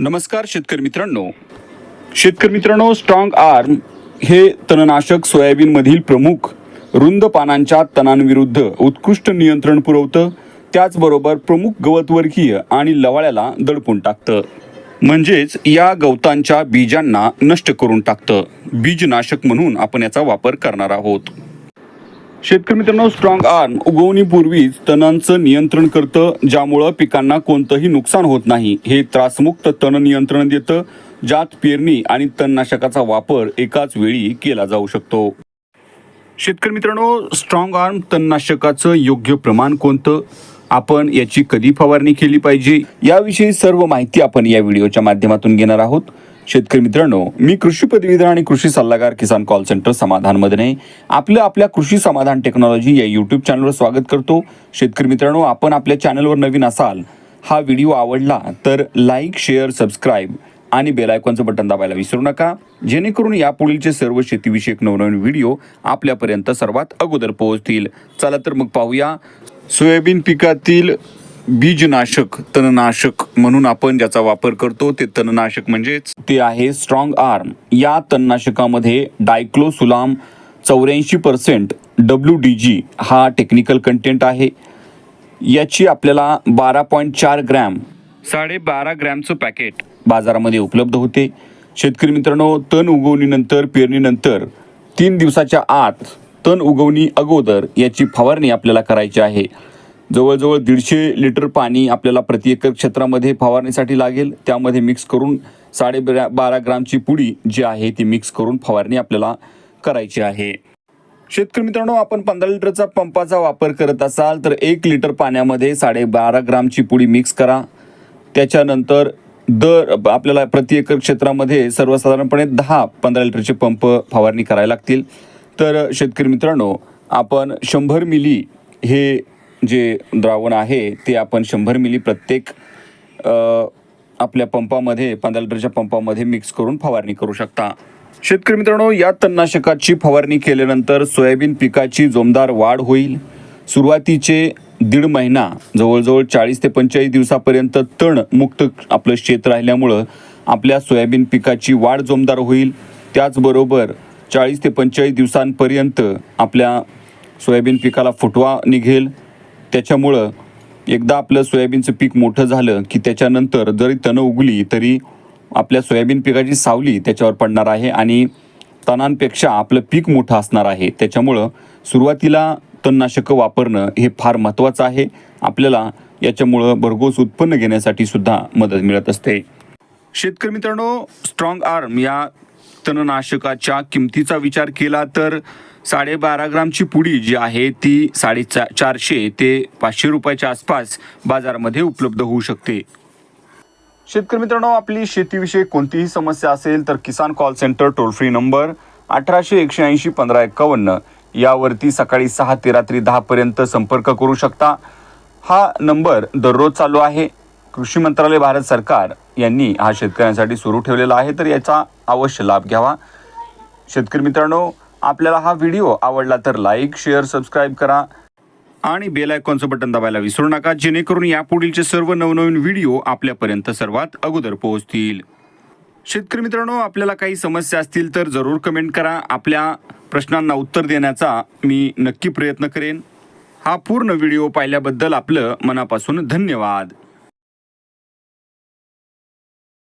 नमस्कार शेतकरी मित्रांनो. शेतकरी मित्रांनो स्ट्रॉंग आर्म हे तणनाशक सोयाबीनमधील प्रमुख रुंद पानांच्या तणांविरुद्ध उत्कृष्ट नियंत्रण पुरवतं. त्याचबरोबर प्रमुख गवतवर्गीय आणि लवाळ्याला दडपून टाकतं. म्हणजेच या गवतांच्या बीजांना नष्ट करून टाकतं. बीजनाशक म्हणून आपण याचा वापर करणार आहोत. शेतकरी मित्रांनो स्ट्रॉंग आर्म उगवणीपूर्वीच तणांचं नियंत्रण करतं ज्यामुळं पिकांना कोणतंही नुकसान होत नाही. हे त्रासमुक्त तण नियंत्रण देतं ज्यात पेरणी आणि तणनाशकाचा वापर एकाच वेळी केला जाऊ शकतो. शेतकरी मित्रांनो स्ट्रॉंग आर्म तणनाशकाचं योग्य प्रमाण कोणतं? आपण याची कधी फवारणी केली पाहिजे? याविषयी सर्व माहिती आपण या व्हिडिओच्या माध्यमातून घेणार आहोत. शेतकरी मित्रांनो मी कृषी पदवीधर आणि कृषी सल्लागार किसान कॉल सेंटर समाधान मधने आपलं आपल्या कृषी समाधान टेक्नॉलॉजी या यूट्यूब चॅनलवर स्वागत करतो. शेतकरी मित्रांनो आपण आपल्या चॅनलवर नवीन असाल हा व्हिडिओ आवडला तर लाईक शेअर सबस्क्राईब आणि बेलायकॉनचं बटन दाबायला विसरू नका. जेणेकरून यापुढीलचे सर्व शेतीविषयक नवनवीन व्हिडिओ आपल्यापर्यंत सर्वात अगोदर पोहोचतील. चला तर मग पाहूया. सोयाबीन पिकातील बीजनाशक तणनाशक म्हणून आपण ज्याचा वापर करतो ते तणनाशक म्हणजेच ते आहे स्ट्रॉंग आर्म या तणनाशकामध्ये डायक्लोसुलाम चौऱ्याऐंशी पर्सेंट डब्ल्यू डी जी हा टेक्निकल कंटेंट आहे. याची आपल्याला बारा पॉईंट चार ग्रॅम साडेबारा ग्रॅमचं पॅकेट बाजारामध्ये उपलब्ध होते. शेतकरी मित्रांनो तण उगवणीनंतर पेरणीनंतर तीन दिवसाच्या आत तण उगवणी अगोदर याची फवारणी आपल्याला करायची आहे. जवळजवळ दीडशे लिटर पाणी आपल्याला प्रति एकर क्षेत्रामध्ये फवारणीसाठी लागेल. त्यामध्ये मिक्स करून साडे बारा ग्रामची पुडी जी आहे ती मिक्स करून फवारणी आपल्याला करायची आहे. शेतकरी मित्रांनो आपण पंधरा लिटरचा पंपाचा वापर करत असाल तर एक लिटर पाण्यामध्ये साडेबारा ग्रामची पुडी मिक्स करा. त्याच्यानंतर दर आपल्याला प्रति एकर क्षेत्रामध्ये सर्वसाधारणपणे दहा पंधरा लिटरचे पंप फवारणी करायला लागतील. तर शेतकरी मित्रांनो आपण शंभर मिली हे जे द्रावण आहे ते आपण शंभर मिली प्रत्येक आपल्या पंपामध्ये पंधरा लिटरच्या पंपामध्ये मिक्स करून फवारणी करू शकता. शेतकरी मित्रांनो या तणनाशकाची फवारणी केल्यानंतर सोयाबीन पिकाची जोमदार वाढ होईल. सुरुवातीचे दीड महिना जवळजवळ चाळीस ते पंचेचाळीस दिवसापर्यंत तण मुक्त आपलं शेत राहिल्यामुळं आपल्या सोयाबीन पिकाची वाढ जोमदार होईल. त्याचबरोबर चाळीस ते पंचेचाळीस दिवसांपर्यंत आपल्या सोयाबीन पिकाला फुटवा निघेल. त्याच्यामुळं एकदा आपलं सोयाबीनचं पीक मोठं झालं की त्याच्यानंतर जरी तणं उगली तरी आपल्या सोयाबीन पिकाची सावली त्याच्यावर पडणार आहे आणि तणांपेक्षा आपलं पीक मोठं असणार आहे. त्याच्यामुळं सुरुवातीला तणनाशकं वापरणं हे फार महत्त्वाचं आहे. आपल्याला याच्यामुळं भरघोस उत्पन्न घेण्यासाठी सुद्धा मदत मिळत असते. शेतकरी मित्रांनो स्ट्रॉंग आर्म या तणनाशकाच्या किमतीचा विचार केला तर साडेबारा ग्रामची पुडी जी आहे ती साडेचा चारशे ते पाचशे रुपयाच्या आसपास बाजारामध्ये उपलब्ध होऊ शकते. शेतकरी मित्रांनो आपली शेतीविषयी कोणतीही समस्या असेल तर Kisan call centre toll free number अठराशे एकशे ऐंशी पंधरा एकावन्न यावरती सकाळी सहा ते रात्री दहापर्यंत संपर्क करू शकता. हा नंबर दररोज चालू आहे. कृषी मंत्रालय भारत सरकार यांनी हा शेतकऱ्यांसाठी सुरू ठेवलेला आहे. तर याचा अवश्य लाभ घ्यावा. शेतकरी मित्रांनो आपल्याला हा व्हिडिओ आवडला तर लाईक शेअर सबस्क्राईब करा आणि बेल आयकॉनचं बटन दाबायला विसरू नका जेणेकरून यापुढीलचे सर्व नवनवीन व्हिडिओ आपल्यापर्यंत सर्वात अगोदर पोहोचतील. शेतकरी मित्रांनो आपल्याला काही समस्या असतील तर जरूर कमेंट करा. आपल्या प्रश्नांना उत्तर देण्याचा मी नक्की प्रयत्न करेन. हा पूर्ण व्हिडिओ पाहिल्याबद्दल आपलं मनापासून धन्यवाद.